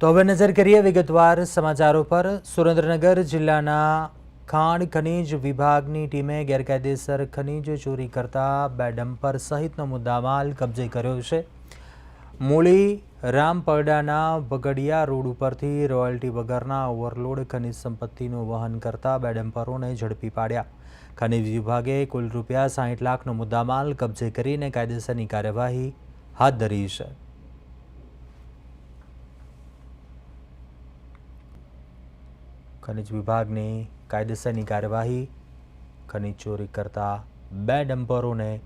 તો હવે નજર કરીએ વિગતવાર સમાચારો પર. સુરેન્દ્રનગર જિલ્લાના ખાણ ખનીજ વિભાગની ટીમે ગેરકાયદેસર ખનીજ ચોરી કરતા બે ડમ્પર સહિતનો મુદ્દામાલ કબજે કર્યો છે. મૂળી રામપરડાના બગડિયા રોડ ઉપરથી રોયલ્ટી વગરના ઓવરલોડ ખનીજ સંપત્તિનું વહન કરતા બે ડમ્પરોને ઝડપી પાડ્યા. ખનીજ વિભાગે કુલ રૂપિયા સાહીઠ લાખનો મુદ્દામાલ કબજે કરીને કાયદેસરની કાર્યવાહી હાથ ધરી છે. ખનિજ વિભાગની કાયદેસરની કાર્યવાહી ખનિજ ચોરી કરતા બે ડમ્પરોને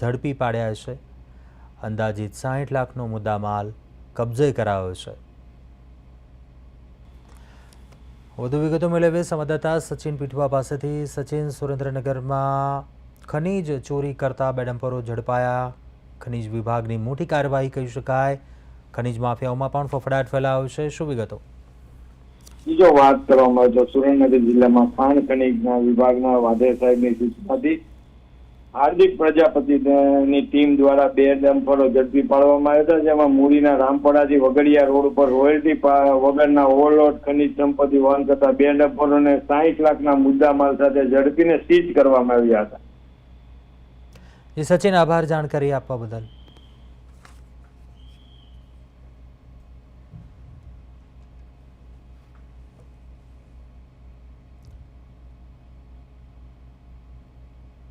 ઝડપી પાડ્યા છે. અંદાજિત સાહીઠ લાખનો મુદ્દામાલ કબજે કરાયો છે. વધુ વિગતો મેળવીએ સંવાદદાતા સચિન પીઠવા પાસેથી. સચિન, સુરેન્દ્રનગરમાં ખનીજ ચોરી કરતા બે ડમ્પરો ઝડપાયા. ખનીજ વિભાગની મોટી કાર્યવાહી કહી શકાય. ખનીજ માફિયાઓમાં પણ ફફડાટ ફેલાયો છે. શું વિગતો? બીજો વાત કરવામાં આવે સુરેન્દ્રનગર જિલ્લામાં ખાણ ખનિજના વિભાગના વાધે સાહેબની સૂચનાથી હાર્દિક પ્રજાપતિની ટીમ દ્વારા બે ડમ્પરો ઝડપી પાડવામાં આવ્યા હતા, જેમાં મૂડીના રામપડાથી વગડિયા રોડ ઉપર રોયલ્ટી વગરના ઓવરલોડ ખનીજ સંપત્તિ વહન કરતા બે ડમ્પરોને સાહીઠ લાખના મુદ્દામાલ સાથે ઝડપીને સીઝ કરવામાં આવ્યા હતા. સચિન, આભાર જાણકારી આપવા બદલ.